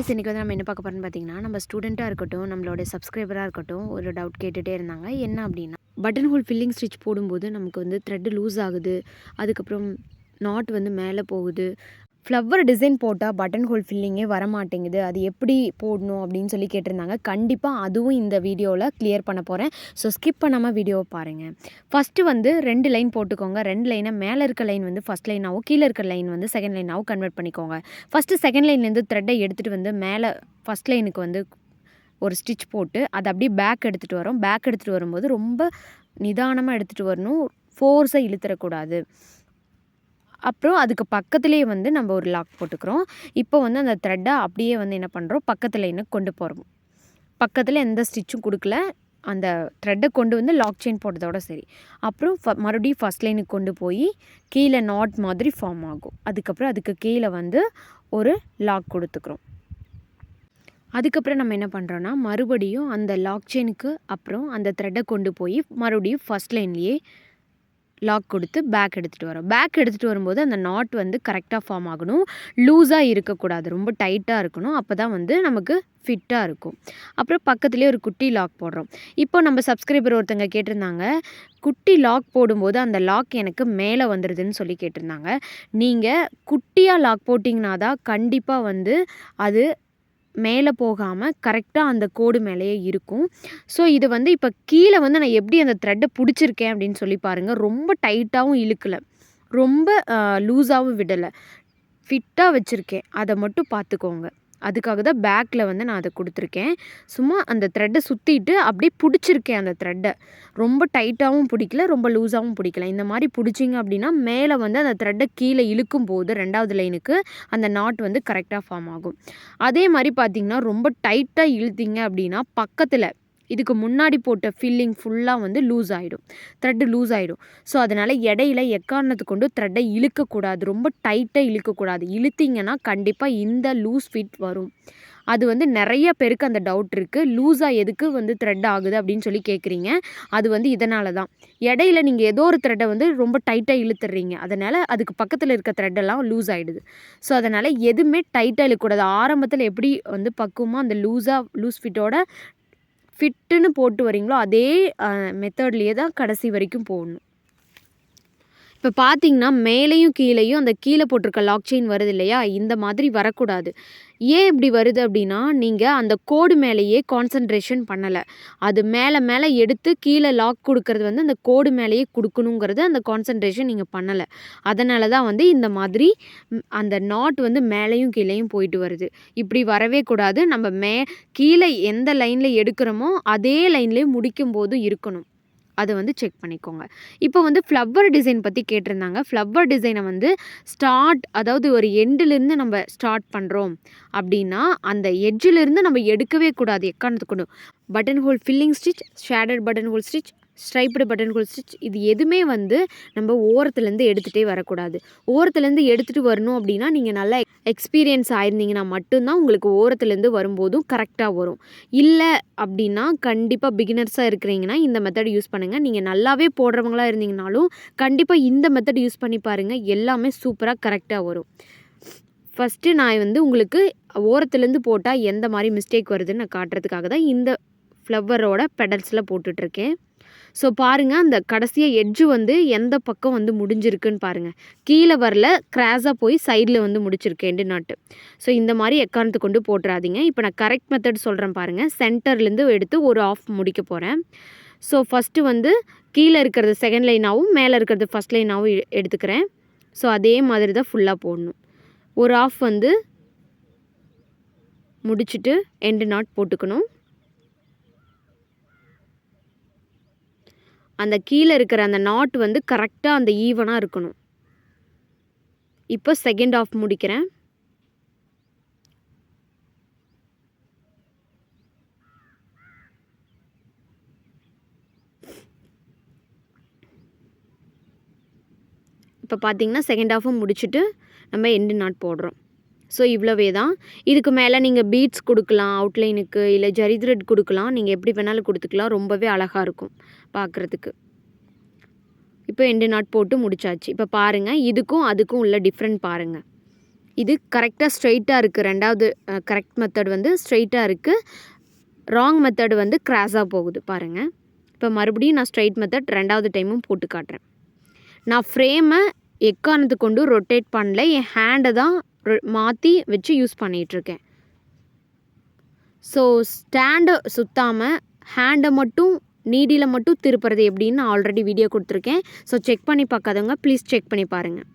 Guys இன்றைக்கி வந்து நம்ம என்ன பார்க்க போகிறோம்னு பார்த்தீங்கன்னா நம்ம ஸ்டூடெண்ட்டாக இருக்கட்டும் நம்மளோட சப்ஸ்கிரைபராக இருக்கட்டும் ஒரு டவுட் கேட்டுகிட்டே இருந்தாங்க. என்ன அப்படின்னா பட்டன் ஹோல் ஃபில்லிங் ஸ்டிச் போடும்போது நமக்கு வந்து த்ரெட்டு லூஸ் ஆகுது. அதுக்கப்புறம் நாட் வந்து மேலே போகுது. ஃப்ளவர் டிசைன் போட்டால் பட்டன் ஹோல் ஃபில்லிங்கே வர மாட்டேங்குது அது எப்படி போடணும் அப்படின்னு சொல்லி கேட்டிருந்தாங்க. கண்டிப்பாக அதுவும் இந்த வீடியோவில் கிளியர் பண்ண போகிறேன் ஸோ ஸ்கிப் பண்ணாமல் வீடியோவை பாருங்கள் ஃபஸ்ட்டு வந்து ரெண்டு லைன் போட்டுக்கோங்க. ரெண்டு லைனை மேலே இருக்க லைன் வந்து ஃபஸ்ட் லைனாகவும் கீழே இருக்க லைன் வந்து செகண்ட் லைனாகவும் கன்வெர்ட் பண்ணிக்கோங்க. ஃபஸ்ட்டு செகண்ட் லைன்லேருந்து த்ரெட்டை எடுத்துகிட்டு வந்து மேலே ஃபஸ்ட் லைனுக்கு வந்து ஒரு ஸ்டிச் போட்டு அதை அப்படியே பேக் எடுத்துகிட்டு வரோம். பேக் எடுத்துகிட்டு வரும்போது ரொம்ப நிதானமாக எடுத்துகிட்டு வரணும். ஃபோர்ஸை இழுத்துறக்கூடாது. அப்புறம் அதுக்கு பக்கத்துலேயே வந்து நம்ம ஒரு லாக் போட்டுக்கிறோம். இப்போ வந்து அந்த த்ரெட்டை அப்படியே வந்து என்ன பண்ணுறோம் பக்கத்து லைனுக்கு கொண்டு போகிறோம் பக்கத்தில் எந்த ஸ்டிச்சும் கொடுக்கல. அந்த த்ரெட்டை கொண்டு வந்து லாக் செயின் போட்டதோட சரி. அப்புறம் ஃப மறுபடியும் ஃபஸ்ட் லைனுக்கு கொண்டு போய் கீழே நாட் மாதிரி ஃபார்ம் ஆகும். அதுக்கப்புறம் அதுக்கு கீழே வந்து ஒரு லாக் கொடுத்துக்கிறோம். அதுக்கப்புறம் நம்ம என்ன பண்ணுறோன்னா மறுபடியும் அந்த லாக் செயினுக்கு அப்புறம் அந்த த்ரெட்டை கொண்டு போய் மறுபடியும் ஃபஸ்ட் லைன்லேயே லாக் கொடுத்து பேக் எடுத்துகிட்டு வரோம். பேக் எடுத்துகிட்டு வரும்போது அந்த நாட் வந்து கரெக்டாக ஃபார்ம் ஆகணும். லூஸாக இருக்கக்கூடாது. ரொம்ப டைட்டாக இருக்கணும். அப்போ தான் வந்து நமக்கு ஃபிட்டாக இருக்கும். அப்புறம் பக்கத்துலேயே ஒரு குட்டி லாக் போடுறோம். இப்போ நம்ம சப்ஸ்கிரைபர் ஒருத்தங்க கேட்டிருந்தாங்க குட்டி லாக் போடும்போது அந்த லாக் எனக்கு மேலே வந்துடுதுன்னு சொல்லி கேட்டிருந்தாங்க. நீங்கள் குட்டியாக லாக் போட்டிங்கன்னா தான் கண்டிப்பாக வந்து அது மேலே போகாமல் கரெக்டாக அந்த கோடு மேலேயே இருக்கும். ஸோ இது வந்து இப்போ கீழே வந்து நான் எப்படி அந்த த்ரெட்டை பிடிச்சிருக்கேன் அப்படின்னு சொல்லி பாருங்கள் ரொம்ப டைட்டாகவும் இழுக்கலை. ரொம்ப லூஸாகவும் விடலை. ஃபிட்டாக வச்சுருக்கேன். அதை மட்டும் பார்த்துக்கோங்க. அதுக்காக தான் பேக்கில் வந்து நான் அதை கொடுத்துருக்கேன். சும்மா அந்த த்ரெட்டை சுற்றிட்டு அப்படியே பிடிச்சிருக்கேன் அந்த த்ரெட்டை ரொம்ப டைட்டாகவும் பிடிக்கல ரொம்ப லூஸாகவும் பிடிக்கல. இந்த மாதிரி பிடிச்சிங்க அப்படின்னா மேலே வந்து அந்த த்ரெட்டை கீழே இழுக்கும் போது ரெண்டாவது லைனுக்கு அந்த நாட் வந்து கரெக்டாக ஃபார்ம் ஆகும். அதே மாதிரி பார்த்திங்கன்னா ரொம்ப டைட்டாக இழுத்திங்க அப்படின்னா பக்கத்தில் இதுக்கு முன்னாடி போட்ட ஃபில்லிங் ஃபுல்லாக வந்து லூஸ் ஆகிடும் த்ரெட்டு லூஸ் ஆகிடும் ஸோ அதனால் இடையில எக்காரணத்து கொண்டு த்ரெட்டை இழுக்கக்கூடாது. ரொம்ப டைட்டாக இழுக்கக்கூடாது. இழுத்திங்கன்னா கண்டிப்பாக இந்த லூஸ் ஃபிட் வரும். அது வந்து நிறைய பேருக்கு அந்த டவுட் இருக்குது லூஸாக எதுக்கு வந்து த்ரெட் ஆகுது அப்படின்னு சொல்லி கேட்குறீங்க அது வந்து இதனால தான் இடையில நீங்கள் ஏதோ ஒரு த்ரெட்டை வந்து ரொம்ப டைட்டாக இழுத்துறீங்க. அதனால் அதுக்கு பக்கத்தில் இருக்க த்ரெட்டெல்லாம் லூஸ் ஆகிடுது ஸோ அதனால் எதுவுமே டைட்டாக இழுக்கக்கூடாது. ஆரம்பத்தில் எப்படி வந்து பக்குவமாக அந்த லூஸாக லூஸ் ஃபிட்டோட ஃபிட்டுன்னு போட்டு வரீங்களோ அதே மெத்தட்லேயே தான் கடைசி வரைக்கும் போடணும். இப்போ பார்த்தீங்கன்னா மேலேயும் கீழேயும் அந்த கீழே போட்டிருக்க லாக் செயின் வருது இல்லையா? இந்த மாதிரி வரக்கூடாது. ஏன் இப்படி வருது அப்படின்னா நீங்கள் அந்த கோடு மேலேயே கான்சன்ட்ரேஷன் பண்ணலை. அது மேலே மேலே எடுத்து கீழே லாக் கொடுக்கறது வந்து அந்த கோடு மேலேயே கொடுக்கணுங்கிறது அந்த கான்சன்ட்ரேஷன் நீங்கள் பண்ணலை. அதனால தான் வந்து இந்த மாதிரி அந்த நாட் வந்து மேலேயும் கீழேயும் போயிட்டு வருது. இப்படி வரவே கூடாது. நம்ம மே கீழே எந்த லைனில் எடுக்கிறோமோ அதே லைன்லேயே முடிக்கும் போதும் இருக்கணும். அதை வந்து செக் பண்ணிக்கோங்க. இப்போ வந்து ஃப்ளவர் டிசைன் பற்றி கேட்டிருந்தாங்க. ஃப்ளவர் டிசைனை வந்து ஸ்டார்ட் அதாவது ஒரு எண்டுலேருந்து நம்ம ஸ்டார்ட் பண்ணுறோம் அப்படின்னா அந்த எட்ஜிலிருந்து நம்ம எடுக்கவே கூடாது. எக்காரணத்துக்கு கொண்டு? Button hole filling stitch shaded button hole stitch striped button hole stitch இது எதுவுமே வந்து நம்ம ஓரத்துலேருந்து எடுத்துகிட்டே வரக்கூடாது. ஓரத்துலேருந்து எடுத்துகிட்டு வரணும் அப்படின்னா நீங்கள் நல்லா எக்ஸ்பீரியன்ஸ் ஆயிருந்தீங்கன்னா மட்டும்தான் உங்களுக்கு ஓரத்துலேருந்து வரும்போதும் கரெக்டாக வரும். இல்லை அப்படின்னா கண்டிப்பாக பிகினர்ஸாக இருக்கிறீங்கன்னா இந்த மெத்தட் யூஸ் பண்ணுங்கள் நீங்கள் நல்லாவே போடுறவங்களாக இருந்தீங்கனாலும் கண்டிப்பாக இந்த மெத்தட் யூஸ் பண்ணி பாருங்கள் எல்லாமே சூப்பராக கரெக்டாக வரும். ஃபஸ்ட்டு நான் வந்து உங்களுக்கு ஓரத்துலேருந்து போட்டால் எந்த மாதிரி மிஸ்டேக் வருதுன்னு நான் காட்டுறதுக்காக தான் இந்த ஃப்ளவரோட பெடல்ஸில் போட்டுட்ருக்கேன். ஸோ பாருங்கள் அந்த கடைசியாக எட்ஜு வந்து எந்த பக்கம் வந்து முடிஞ்சிருக்குன்னு பாருங்கள் கீழே வரல கிராஸாக போய் சைடில் வந்து முடிச்சிருக்கு எண்டு நாட்டு ஸோ இந்த மாதிரி எக்காரணத்து கொண்டு போட்டுறாதீங்க. இப்போ நான் கரெக்ட் மெத்தட் சொல்கிறேன் பாருங்கள் சென்டர்லேருந்து எடுத்து ஒரு ஆஃப் முடிக்க போகிறேன் ஸோ ஃபஸ்ட்டு வந்து கீழே இருக்கிறது செகண்ட் லைனாகவும் மேலே இருக்கிறது ஃபஸ்ட் லைனாகவும் எடுத்துக்கிறேன். ஸோ அதே மாதிரி தான் ஃபுல்லாக போடணும். ஒரு ஆஃப் வந்து முடிச்சுட்டு எண்டு நாட் போட்டுக்கணும். அந்த கீழே இருக்கிற அந்த நாட் வந்து கரெக்டாக அந்த ஈவனாக இருக்கணும். இப்போ செகண்ட் ஆஃப் முடிக்கிறேன். இப்போ பார்த்தீங்கன்னா செகண்ட் ஆஃபும் முடிச்சுட்டு நம்ம எண்டு நாட் போடுறோம். ஸோ இவ்வளவே தான். இதுக்கு மேலே நீங்கள் பீட்ஸ் கொடுக்கலாம் அவுட்லைனுக்கு இல்லை ஜரி த்ரெட் கொடுக்கலாம். நீங்கள் எப்படி வேணாலும் கொடுத்துக்கலாம். ரொம்பவே அழகாக இருக்கும் பார்க்குறதுக்கு இப்போ எண்டு நாட் போட்டு முடிச்சாச்சு. இப்போ பாருங்கள் இதுக்கும் அதுக்கும் உள்ள டிஃப்ரெண்ட் பாருங்கள் இது கரெக்டாக ஸ்ட்ரைட்டாக இருக்குது ரெண்டாவது கரெக்ட் மெத்தட் வந்து ஸ்ட்ரைட்டாக இருக்குது ராங் மெத்தட் வந்து கிராஸாக போகுது பாருங்கள் இப்போ மறுபடியும் நான் ஸ்ட்ரைட் மெத்தட் ரெண்டாவது டைமும் போட்டு காட்டுறேன். நான் ஃப்ரேமை எக்காரணத்து கொண்டு ரொட்டேட் பண்ணல. என் ஹேண்டை தான் மாற்றி வச்சு யூஸ் பண்ணிகிட்ருக்கேன் ஸோ ஸ்டாண்டை சுற்றாமல் ஹேண்டை மட்டும் நீடியில் மட்டும் திருப்புறது எப்படின்னு நான் ஆல்ரெடி வீடியோ கொடுத்துருக்கேன். ஸோ செக் பண்ணி பார்க்காதவங்க ப்ளீஸ் செக் பண்ணி பாருங்கள்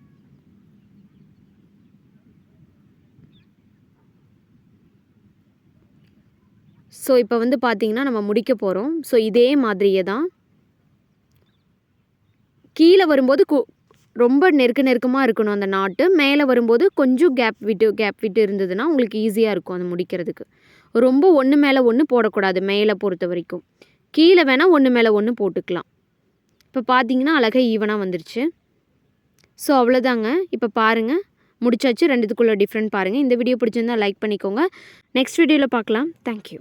ஸோ இப்போ வந்து பார்த்திங்கன்னா நம்ம முடிக்க போகிறோம் ஸோ இதே மாதிரியே தான். கீழே வரும்போது கு ரொம்ப நெருக்க நெருக்கமாக இருக்கணும் அந்த நாட்டு. மேலே வரும்போது கொஞ்சம் கேப் விட்டு கேப் விட்டு இருந்ததுன்னா உங்களுக்கு ஈஸியாக இருக்கும் அது முடிக்கிறதுக்கு. ரொம்ப ஒன்று மேலே ஒன்று போடக்கூடாது மேலே பொறுத்த வரைக்கும். கீழே வேணால் ஒன்று மேலே ஒன்று போட்டுக்கலாம். இப்போ பார்த்தீங்கன்னா அழகாக ஈவனாக வந்துருச்சு. ஸோ அவ்வளோதாங்க இப்போ பாருங்கள் முடிச்சாச்சு. ரெண்டுத்துக்குள்ளே டிஃப்ரெண்ட் பாருங்கள் இந்த வீடியோ பிடிச்சிருந்தா லைக் பண்ணிக்கோங்க. நெக்ஸ்ட் வீடியோவில் பார்க்கலாம் தேங்க்யூ